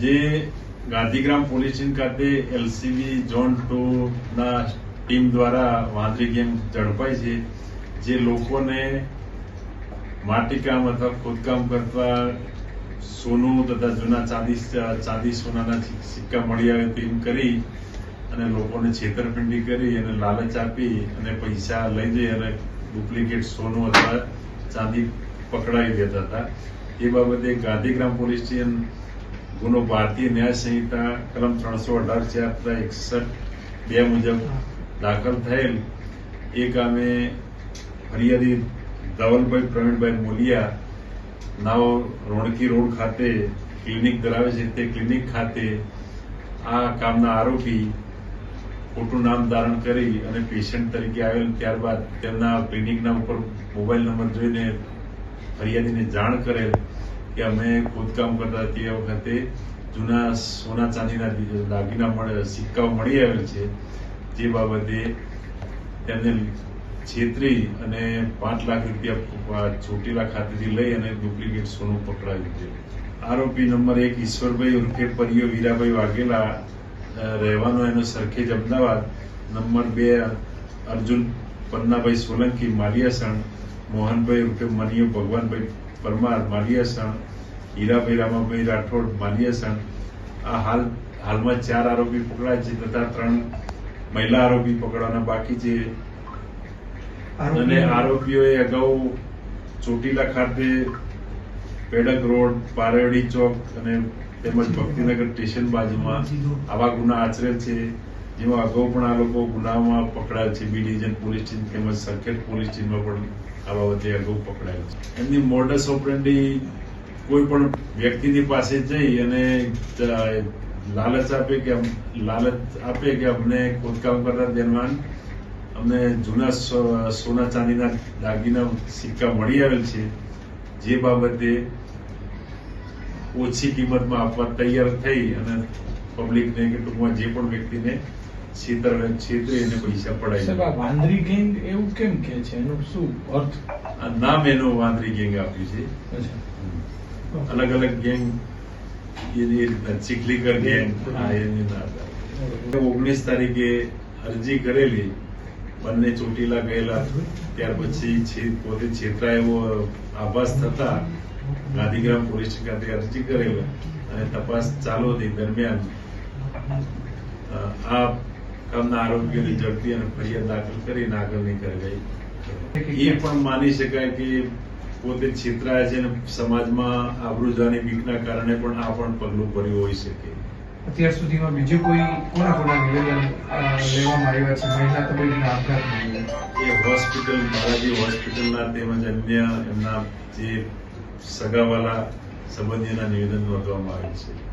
જે ગાંધીગ્રામ પોલીસ ખાતે LCB zone two ના ટીમ દ્વારા વાંદરી ગેમ ઝડપાઈ છે, જે લોકોને માટીકામ અથવા ખોદકામ કરતા સોનું તથા જૂના ચાંદી ચાંદી સોનાના સિક્કા મળી આવે તેમ કરી અને લોકોને છેતરપિંડી કરી અને લાલચ આપી અને પૈસા લઈ જઈ અને ડુપ્લિકેટ સોનું અથવા ચાંદી પકડાવી દેતા હતા. એ બાબતે ગાંધીગ્રામ પોલીસ સ્ટેશન ગુનો ભારતીય ન્યાય સંહિતા, કલમ ત્રણસો અઢાર તથા એકસઠ બે મુજબ દાખલ થયેલ. એ કામે ફરિયાદી ધવલભાઈ પ્રવીણભાઈ મોલિયા નાવ રોણકી રોડ ખાતે ક્લિનિક ધરાવે છે. તે ક્લિનિક ખાતે આ કામના આરોપી ખોટું નામ ધારણ કરી અને પેશન્ટ તરીકે આવેલ. ત્યારબાદ તેમના ક્લિનિકના ઉપર મોબાઈલ નંબર જોઈને ફરિયાદીને જાણ કરેલ. કે અમે ખોદકામ કરતા તે વખતે જૂના સોના ચાંદીના દાગીના સિક્કાઓ મળી આવેલ છે. જે બાબતે તેમને છેતરી અને પાંચ લાખ રૂપિયા ચોટીલા ખાતેથી લઈ અને ડુપ્લિકેટ સોનું પકડાવ્યું છે. આરોપી નંબર એક ઈશ્વરભાઈ ઉર્ફે પરિયો વીરાભાઈ વાઘેલા રહેવાનો એનો સરખેજ અમદાવાદ. નંબર બે અર્જુન પન્નાભાઈ સોલંકી, માલિયાસણ. મોહનભાઈ ઉર્ફે મનીય ભગવાનભાઈ પરમાર માલિયાસણ હીરાભાઈ રામાભાઈ રાઠોડ માલિયાસણ આ હાલ હાલમાં ચાર આરોપી પકડાય છે તથા ત્રણ મહિલા આરોપી પકડવાના બાકી છે. અને આરોપીઓએ અગાઉ ચોટીલા ખાતે પેડક રોડ પારેડી ચોક અને તેમજ ભક્તિનગર સ્ટેશન બાજુમાં આવા ગુના આચરે છે. જેમાં અગાઉ પણ આ લોકો ગુનામાં પકડાયેલ છે. બી ડિવિઝન પોલીસ સ્ટેશન તેમજ સર્કિટ પોલીસ સ્ટેશનમાં પણ આ બાબતે અગાઉ પકડાયેલ છે. એમની મોડસ ઓપરેન્ડી કોઈ પણ વ્યક્તિની પાસે જઈ અને લાલચ આપે કે લાલચ આપે કે અમને ખોદકામ કરતા દરમિયાન અમને જૂના સોના ચાંદીના દાગીના સિક્કા મળી આવેલ છે. જે બાબતે ઓછી કિંમતમાં આપવા તૈયાર થઈ અને પબ્લિકને કે ટૂંકમાં જે પણ વ્યક્તિને છેતર છેતરી અને પૈસા પડાય વાંદરી ગેંગ એવું કેમ કે છે? એનું શું અર્થ? આ નામ એનું વાંદરી ગેંગ આપ્યું છે. અલગ અલગ ગેંગ એની ચીખલીકર ગેંગ આ એની ના ઓગણીસ તારીખે અરજી કરેલી બંને ચોટીલા ગયેલા ત્યાર પછી પોતે છેતરા એવો આભાસ થતા ગાંધીગ્રામ પોલીસ ખાતે અરજી કરેલા અને તપાસ ચાલુ હતી દરમિયાન. આ કામના આરોપીઓની ઝડપી અને ફરિયાદ દાખલ કરીને આગળની કાર્યવાહી એ પણ માની શકાય કે પોતે છેતરાય છે અને સમાજમાં આબરૂજવાની બીકના કારણે પણ આ પણ પગલું ભર્યું હોઈ શકે. અત્યાર સુધીમાં બીજું કોઈ કોના કોના નિવેદન લેવામાં આવ્યા છે? મહિલા તબીબના આપઘાત એ હોસ્પિટલ બાલાજી હોસ્પિટલના તેમજ અન્ય એમના જે સગાવાલા સંબંધીના નિવેદન નોંધવામાં આવ્યું છે.